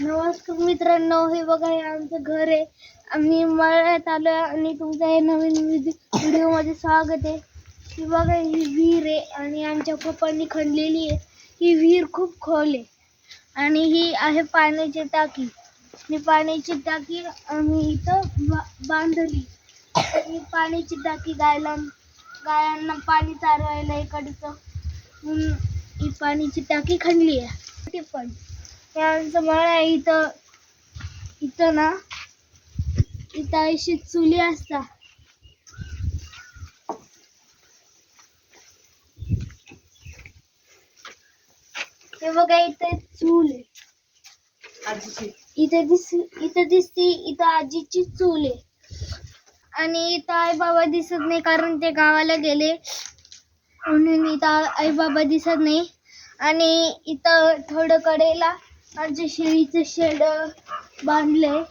नमस्कार मित्रांनो हे बघा हे आमचं घर आहे. आम्ही मळ्यात आलो आणि तुमचं हे नवीन व्हिडिओमध्ये स्वागत आहे. ही बघा ही विहीर आहे आणि आमच्या पप्पांनी खणलेली आहे. ही विहीर खूप खोल आहे. आणि ही आहे पाण्याची टाकी. ही पाण्याची टाकी आम्ही इथं बा बांधली. ही पाण्याची टाकी गायला गायांना पाणी चारवायला इकडचं. ही पाण्याची टाकी खणली आहे. ती पण. त्यांचं मळ आहे इथं इथं ना इथं अशी चुली असतात हे बघा इथे चूल आहे. इथे दिस इथं दिसती इथं आजीची चूल आहे. आणि इथं आई बाबा दिसत नाही कारण ते गावाला गेले. म्हणून इथं आई बाबा दिसत नाही. आणि इथं थोडं कडेला आमच्या शेळीचं शेड बांधलंय.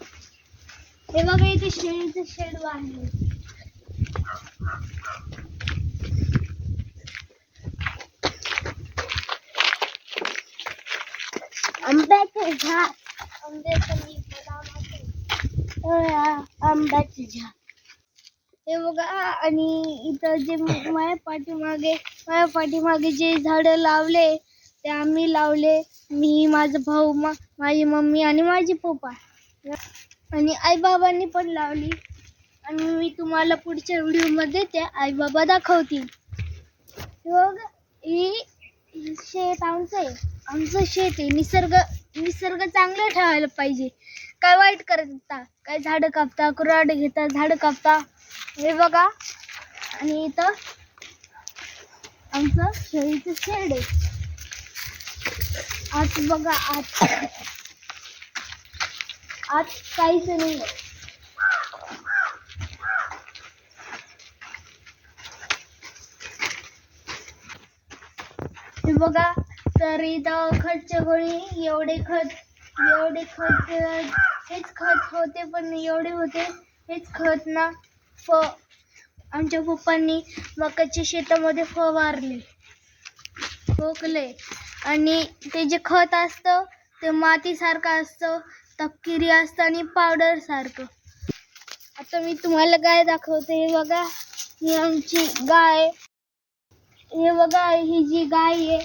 हे बघा इथे शेळीचं शेड बांधलंय. आंब्याचे झाड. आंब्याचं आंब्याचं झाड. हे बघा आणि इथं जे माझ्या पाठीमागे माझ्या पाठीमागे जे झाडं लावले ते आम्ही लावले. मी माझा भाऊ मा माझी मम्मी आणि माझे पप्पा. आणि आई बाबांनी पण लावली. आणि मी तुम्हाला पुढच्या व्हिडिओमध्ये ते आई बाबा दाखवतील हे ही शेत आमचं आहे. आमचं शेत आहे. निसर्ग निसर्ग चांगलं ठेवायला पाहिजे. काय वाईट करता काय झाडं कापता कुराड घेता झाडं कापता. हे बघा. आणि इथं आमचं शेळीचं शेड आहे. आज बघा आज. आज काहीच नाही. बघा तर इथं खतच्या गोळी एवढे खत एवढे खत हेच खत होते पण एवढे होते हेच खत ना फ आमच्या पप्पांनी मकाच्या शेतामध्ये फवारले. ठोकले आणि ते जे खत असतं ते मातीसारखं असतं तपकिरी असतं आणि पावडर सारखं. आता मी तुम्हाला गाय दाखवते हे बघा. ही आमची गाय. हे बघा ही जी गाय आहे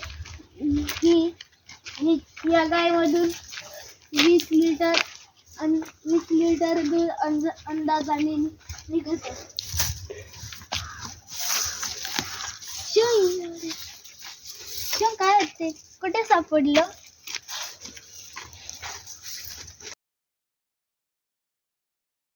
ही ही या गायमधून वीस लिटर अन वीस लिटर दूध अंज अंदाजाने निघत काय ते कुठे सापडलं?